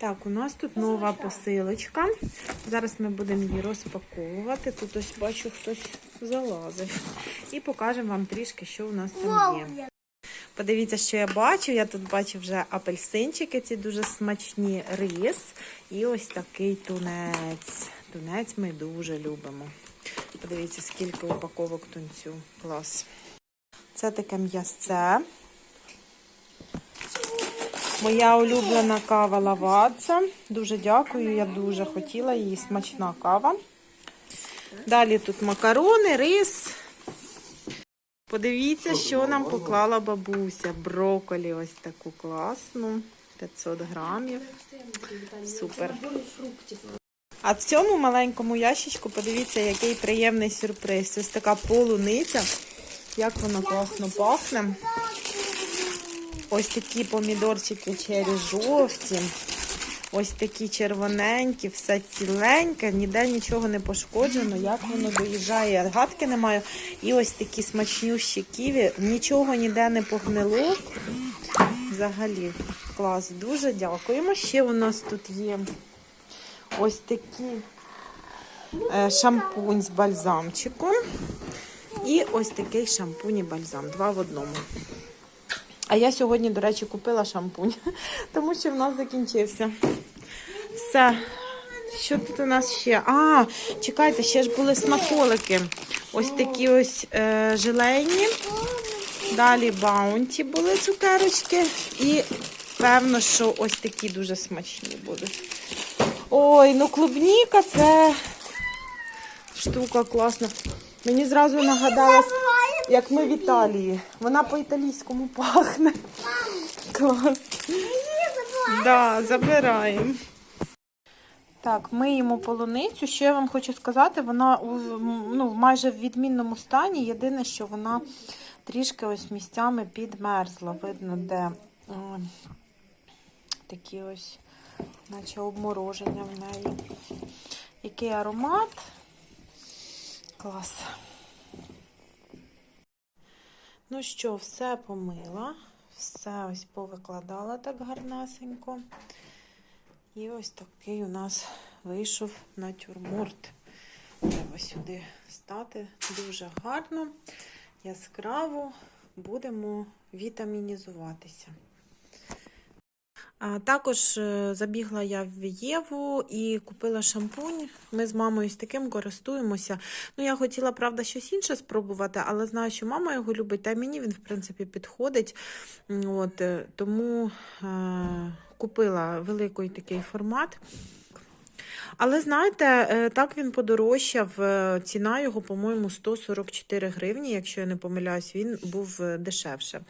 Так, у нас тут нова посилочка. Зараз ми будемо її розпаковувати. Тут ось бачу, хтось залазить. І покажемо вам трішки, що у нас там є. Подивіться, що я бачу. Я тут бачу вже апельсинчики, ці дуже смачні рис. І ось такий тунець. Тунець ми дуже любимо. Подивіться, скільки упаковок тунцю. Клас. Це таке м'ясце. Моя улюблена кава лавадза. Дуже дякую, я дуже хотіла її. Смачна кава. Далі тут макарони, рис. Подивіться, що нам поклала бабуся. Броколі ось таку класну. 500 грамів. Супер. А в цьому маленькому ящичку подивіться, який приємний сюрприз. Ось така полуниця. Як воно класно пахне. Ось такі помідорчики чері жовті. Ось такі червоненькі, все ціленьке, ніде нічого не пошкоджено. Як воно доїжджає, гадки немає. І ось такі смачнющі ківі. Нічого ніде не погнило. Взагалі, клас. Дуже дякуємо. Ще у нас тут є ось такий е, шампунь з бальзамчиком. І ось такий шампунь і бальзам. Два в одному. А я сьогодні, до речі, купила шампунь, тому що в нас закінчився. Все. Що тут у нас ще? А, чекайте, ще ж були смаколики. Ось такі ось е, желейні. Далі баунті були цукерочки. І певно, що ось такі дуже смачні будуть. Ой, ну клубніка це штука класна. Мені зразу нагадалось, як ми в Італії. Вона по-італійському пахне. Клас. Да, забираємо. Так, миємо полуницю. Що я вам хочу сказати, вона у, ну, майже в відмінному стані. Єдине, що вона трішки ось місцями підмерзла. Видно, де о, такі ось, наче обмороження в неї. Який аромат. Клас. Ну що, все помила, все ось повикладала так гарнесенько. І ось такий у нас вийшов натюрморт. Треба сюди стати дуже гарно, яскраво будемо вітамінізуватися. Також е, забігла я в Єву і купила шампунь. Ми з мамою з таким користуємося. Ну, я хотіла, правда, щось інше спробувати, але знаю, що мама його любить, та мені він, в принципі, підходить. От, е, тому е- купила великий такий формат. Але знаєте, е, так він подорожчав. е, Ціна його, по-моєму, 144 гривні, якщо я не помиляюсь, він був е, дешевше.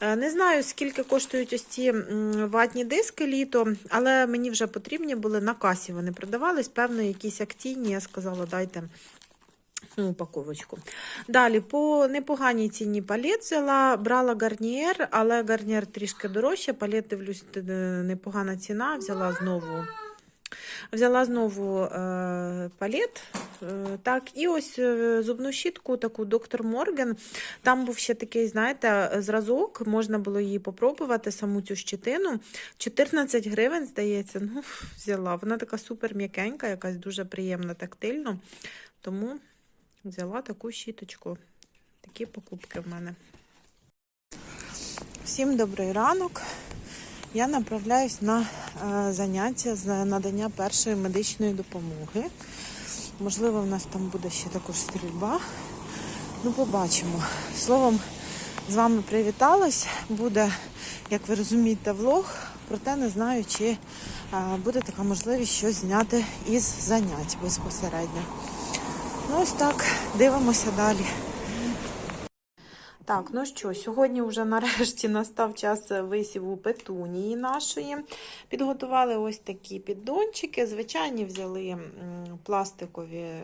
Не знаю, скільки коштують ось ці ватні диски літо, але мені вже потрібні були на касі. Вони продавались, певно, якісь акційні. Я сказала, дайте. Упаковочку. Далі, по непоганій ціні палет взяла, брала гарнієр, але гарнієр трішки дорожче. Палет, дивлюсь, непогана ціна. Взяла знову. Взяла знову е, палет. Е, так, і ось е, зубну щітку, таку доктор Морген. Там був ще такий, знаєте, зразок, можна було її попробувати, саму цю щетину. 14 гривень, здається, ну, взяла. Вона така супер м'якенька, якась дуже приємна тактильно. Тому взяла таку щіточку. Такі покупки в мене. Всім добрий ранок. Я направляюсь на е, заняття з надання першої медичної допомоги. Можливо, в нас там буде ще також стрільба. Ну, побачимо. Словом, з вами привіталась. Буде, як ви розумієте, влог, проте не знаю, чи е, буде така можливість щось зняти із занять безпосередньо. Ну, ось так, дивимося далі. Так, ну що, сьогодні вже нарешті настав час висіву петунії нашої. Підготували ось такі піддончики. Звичайні взяли пластикові е,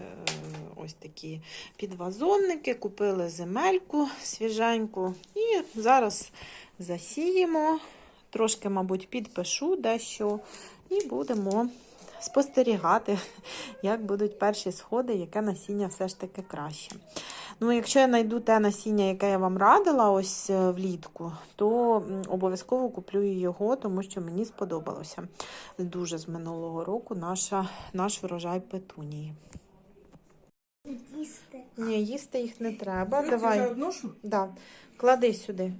ось такі підвазонники, купили земельку свіженьку і зараз засіємо. Трошки, мабуть, підпишу дещо і будемо спостерігати, як будуть перші сходи, яке насіння все ж таки краще. Ну, якщо я знайду те насіння, яке я вам радила ось е, влітку, то обов'язково куплю його, тому що мені сподобалося дуже з минулого року наша, наш врожай петунії. Їсти. Ні, їсти їх не треба. Давай. Да. Клади сюди.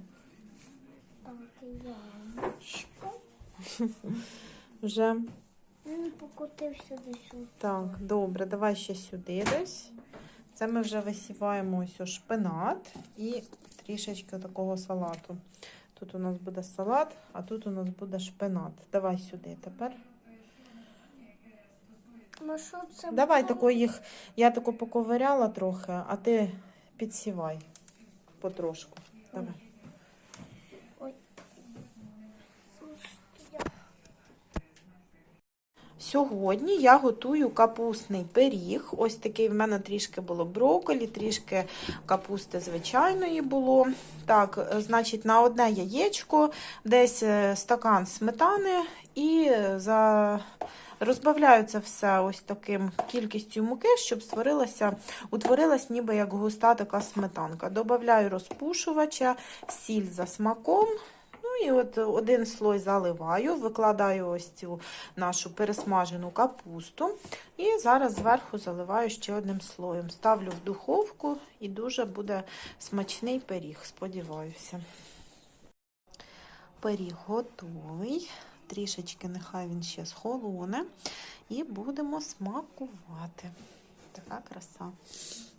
Вже. Він покотився сюди. Так, добре, давай ще сюди десь. Це ми вже висіваємо ось шпинат і трішечки такого салату. Тут у нас буде салат, а тут у нас буде шпинат. Давай сюди тепер. Ну що це Давай тако їх, я тако поковиряла трохи, а ти підсівай потрошку. Давай. Ой. Я- Сьогодні я готую капустний пиріг. Ось такий в мене трішки було брокколі, трішки капусти звичайної було. Так, значить, на одне яєчко, десь е, стакан сметани і е, за... розбавляю це все ось таким кількістю муки, щоб створилася, утворилась ніби як густа така сметанка. Добавляю розпушувача, сіль за смаком. Ну і от один слой заливаю, викладаю ось цю нашу пересмажену капусту. І зараз зверху заливаю ще одним слоєм. Ставлю в духовку і дуже буде смачний пиріг, сподіваюся. Пиріг готовий. Трішечки нехай він ще схолоне. І будемо смакувати. Така краса.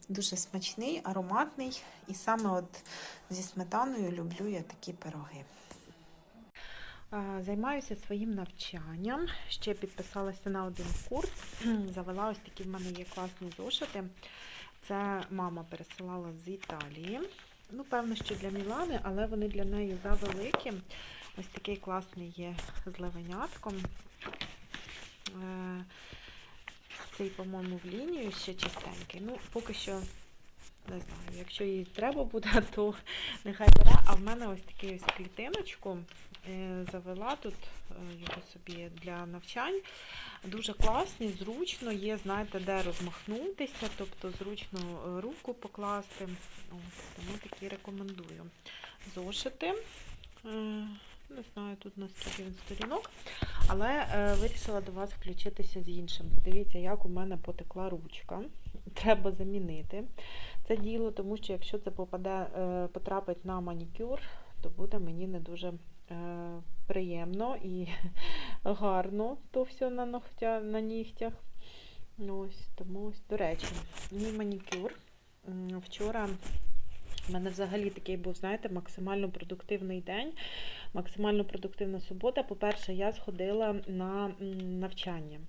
Дуже смачний, ароматний. І саме от зі сметаною люблю я такі пироги. Займаюся своїм навчанням. Ще підписалася на один курс. Завела ось такі в мене є класні зошити. Це мама пересилала з Італії. Ну, певно, що для Мілани, але вони для неї завеликі. Ось такий класний є з левенятком. Е, Цей, по-моєму, в лінію ще чистенький. Ну, поки що не знаю. Якщо їй треба буде, то нехай бере. А в мене ось такий ось клітиночку е, завела тут е, його собі для навчань. Дуже класні, зручно, є, знаєте, де розмахнутися, тобто зручно е, руку покласти. Ось, тому такі рекомендую. Зошити. Не знаю, тут наскільки він сторінок, але е, вирішила до вас включитися з іншим. Дивіться, як у мене потекла ручка. Треба замінити це діло, тому що якщо це попаде, е, потрапить на манікюр, то буде мені не дуже е, приємно і гарно то все на, ногтя, на нігтях. Ось, тому ось, до речі, мій манікюр вчора. У мене взагалі такий був, знаєте, максимально продуктивний день, максимально продуктивна субота. По-перше, я сходила на навчання.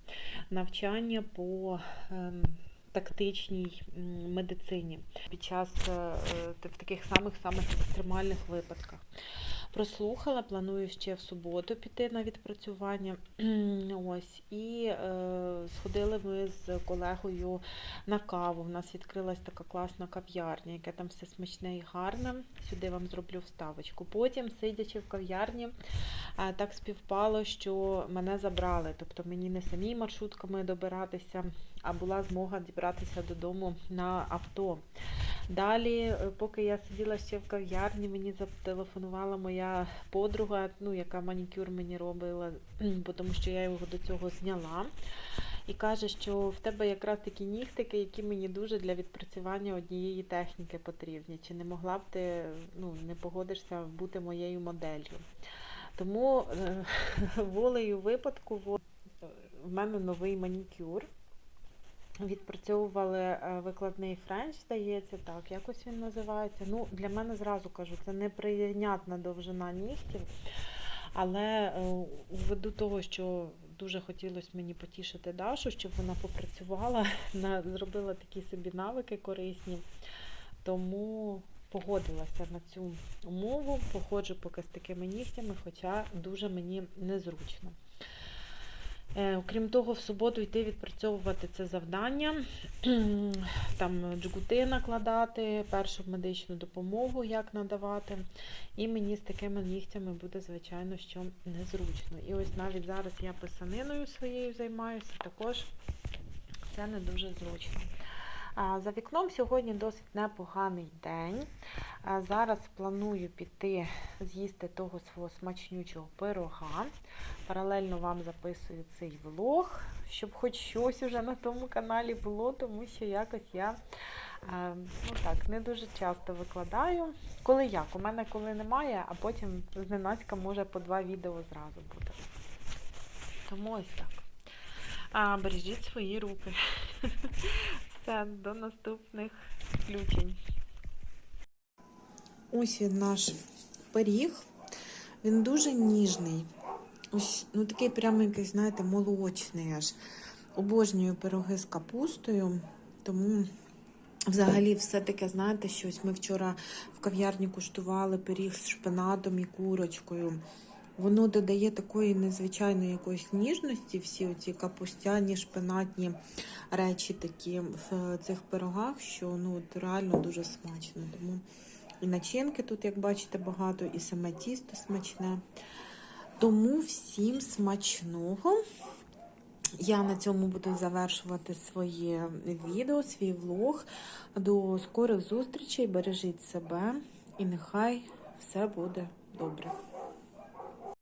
Навчання по ем, тактичній медицині під час е, е, в таких самих самих екстремальних випадках. Прослухала, планую ще в суботу піти на відпрацювання. Ось і е, сходили ми з колегою на каву. У нас відкрилась така класна кав'ярня, яке там все смачне і гарне. Сюди вам зроблю вставочку. Потім, сидячи в кав'ярні, е, так співпало, що мене забрали. Тобто мені не самі маршрутками добиратися, а була змога дібратися додому на авто. Далі, е, поки я сиділа ще в кав'ярні, мені зателефонувала моя подруга, ну, яка манікюр мені робила, тому що я його до цього зняла. І каже, що в тебе якраз такі нігтики, які мені дуже для відпрацювання однієї техніки потрібні. Чи не могла б ти ну, не погодишся бути моєю моделлю? Тому е, волею випадку в мене новий манікюр. Відпрацьовували е, викладний френч, здається, так, якось він називається. Ну, для мене зразу кажу, це неприйнятна довжина нігтів. Але е, ввиду того, що дуже хотілося мені потішити Дашу, щоб вона попрацювала, зробила такі собі навики корисні. Тому погодилася на цю умову, походжу поки з такими нігтями, хоча дуже мені незручно. Е, Окрім того, в суботу йти відпрацьовувати це завдання, там джгути накладати, першу медичну допомогу, як надавати. І мені з такими нігтями буде, звичайно, що незручно. І ось навіть зараз я писаниною своєю займаюся, також це не дуже зручно. За вікном сьогодні досить непоганий день. Зараз планую піти з'їсти того свого смачнючого пирога. Паралельно вам записую цей влог, щоб хоч щось уже на тому каналі було, тому що якось я ну так, не дуже часто викладаю. Коли як? У мене коли немає, а потім зненацька може по два відео зразу буде. Тому ось так. А, бережіть свої руки. Все, до наступних включень. Ось він наш пиріг. Він дуже ніжний. Ось, ну такий прямо якийсь, знаєте, молочний аж. Обожнюю пироги з капустою. Тому взагалі все таке, знаєте, щось. Ми вчора в кав'ярні куштували пиріг з шпинатом і курочкою. Воно додає такої незвичайної якоїсь ніжності, всі оці капустяні, шпинатні речі такі в цих пирогах, що ну от реально дуже смачно. Тому і начинки тут, як бачите, багато, і саме тісто смачне. Тому всім смачного. Я на цьому буду завершувати своє відео, свій влог. До скорих зустрічей. Бережіть себе і нехай все буде добре.